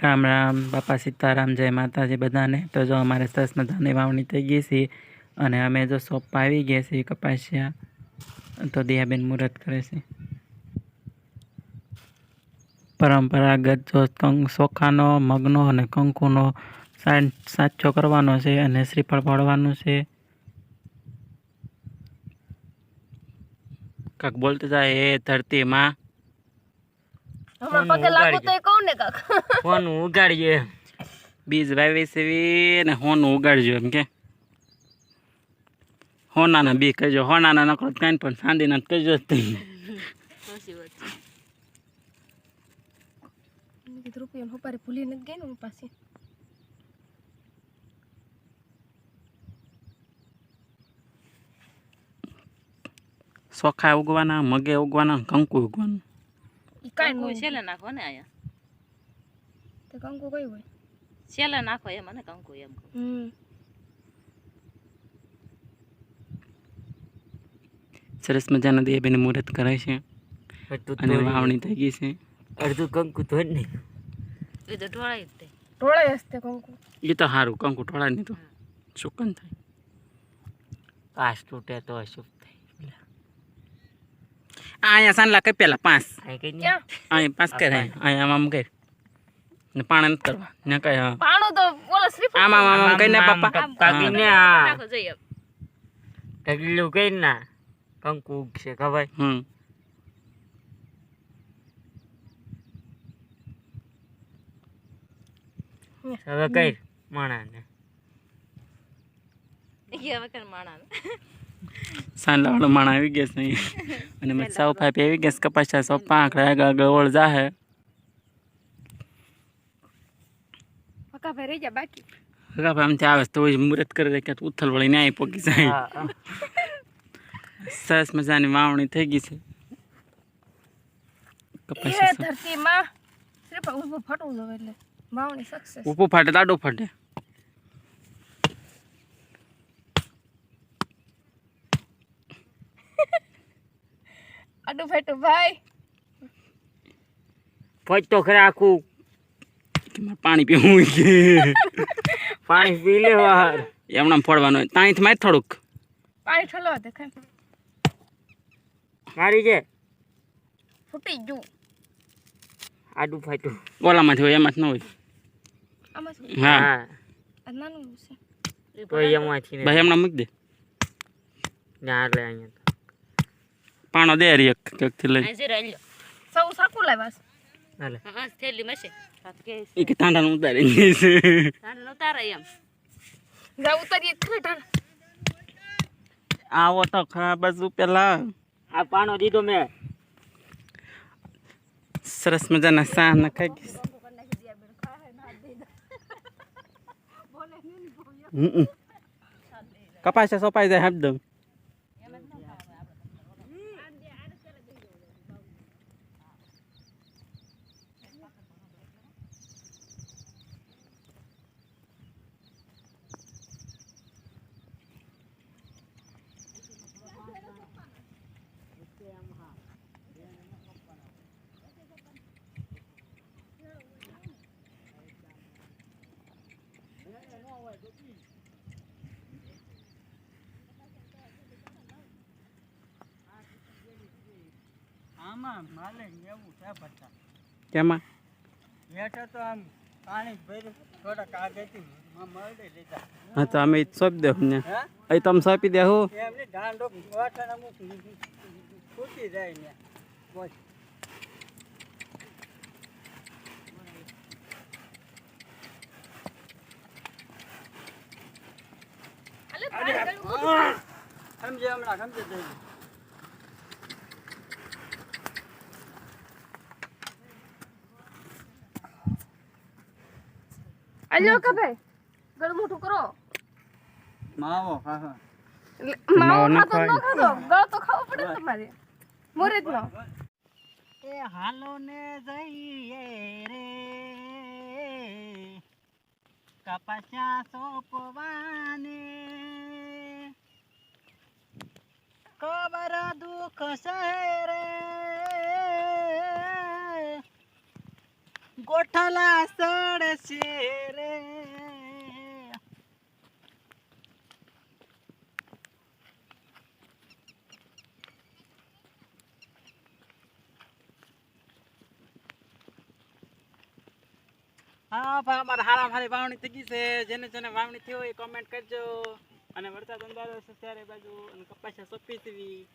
રામ રામ, બાપા સીતારામ, જય માતાજી બધાને. તો જો અમારે સરસ મજાની વાવણી થઈ ગઈ છે અને અમે જો સોપ આવી ગયા છીએ કપાસિયા, તો દિયાબેન મુહૂર્ત કરે છે. પરંપરાગત જો કંક ચોખાનો મગનો અને કંકુનો સાચો કરવાનો છે અને શ્રીફળ પાડવાનું છે. કાંક બોલતા જાય, એ ધરતીમાં હમણાં પગે લાગુ તો કહું ને કાક. ફોન ઉગાડીએ. બીજ વાવી સેવી ને હોનું ઉગાડજો એમ કે. હોનાના બી કહેજો. હોનાના નકરો કાંઈ પણ ચાંદીના કહેજો જ નહીં રૂપિયા હુપારે ભૂલી નથી ગઈ ને હું પાછી. ચોખા ઉગવાના મગે ઉગવાના કંકુ ઉગવાનું. કંકુ છેલ્લે નાખો ને આયા તે કંકુ કયું હોય? છેલ્લે નાખો એમ અને કંકુ એમ કહું. સરસ મજાના દેબેને મુહૂર્ત કરે છે. અને વાવણી થઈ ગઈ છે. અડધું કંકુ તો નહીં એ તો ઢોળાય જ ઢોળાય કંકુ. એ તો સારું કંકુ ઠોળા નહીં તો સુકન થાય? કાશ તૂટે તો અશુભ થાય. અહીંયા સાંજલા કઈ પેલા પાંચ કઈ અહીંયા પાંચ કરે અહીંયા આમ કર ને પાણા નથી કરવા ને કઈ હા પાણું તો બોલો શ્રી આમ આમ આમ, આમ, પપ્પા આમ, કાકીને આ ઢગલું કઈ ના કંકુ છે ખબર હમ હવે કઈ માણા ને હવે કઈ માણા સાંજલા લાવડો માણ આવી ગયા છે અને મેં સૌ પાઇપ આવી ગયા છે સૌ પાંખડા આગળ આગળ ઓળ જાહે. પક્કા ભાઈ રહી જા બાકી? હગા ભાઈ આમથી આવે છે તો મુરત મુહૂર્ત કરી દે કે ઉથલ વળી ન્યાય પોકી જાય. સરસ મજાની વાવણી થઈ ગઈ છે. એ કપાસિયા સો- ધરતીમાં ફટવું એટલે વાવણી સક્સેસ ઊભું ફાટે દાડો ફાટે. આડું ફેટું ભાઈ. ફોજ તો ખરા આખું. પાણી પીવું છે. પાણી પી લે વાર એમણામ ફોડવાનું હોય. તાંથી મારે થોડુંક. પાણી ઠોલવા દેખાય મારી છે ફૂટી ગયું. આડું ફાટ્યું. ઓલામાંથી હોય એમાંથી જ ન હોય. હા. નાનું છે. તો એમાંથી ભાઈ એમણામ મૂકી દે. ના એટલે અહીંયા પાણો દે રી એક લઈ. આ જરા લ્યો સૌ સાકું લાવ્યા છે. હાલે. હા થેલી મશે કે એ કે તાંડાનું ઉતારી ઉતારે છે. નું ઉતારે એમ. જા ઉતારીએ ખરે ઠાર આવો તો ખરા બાજુ પેલા. આ પાનો દીધો મેં. સરસ મજાના સા નખાઈ ગઈ કપાસ સોપાઈ જાય હાફ આમાં માલે એવું છે ભટ્ટા કેમાં? હેઠળ તો આમ પાણી ભર્યું. થોડાક આગળથી મળે લીધા. હા તો અમે સોંપી દેવું ને. અહીં તમે સોંપી દેવું એમની દાંડો વાટણ અમુક ફૂટી જાય ને. બસ સમજે હમણાં સમજે જઈ આલ્યો કે ભાઈ ગળ મોટું કરો. માવો હા હા. માવો ખાતો ન ખાતો ગળ તો ખાવો પડે તમારે. મોરેજ નો એ હાલો ને જઈએ રે. કપાસ્યા સોપવાને. કબર દુઃખ છે રે કોઠલા સડશે રે. હા, ભાઈ, અમારે હારા હારી વાવણી થઈ ગઈ છે. જેને જેને વાવણી થઈ હોય કોમેન્ટ કરજો. અને વરસાદ અંદાજો છે ત્યારે બાજુ અને કપાસિયા સોંપી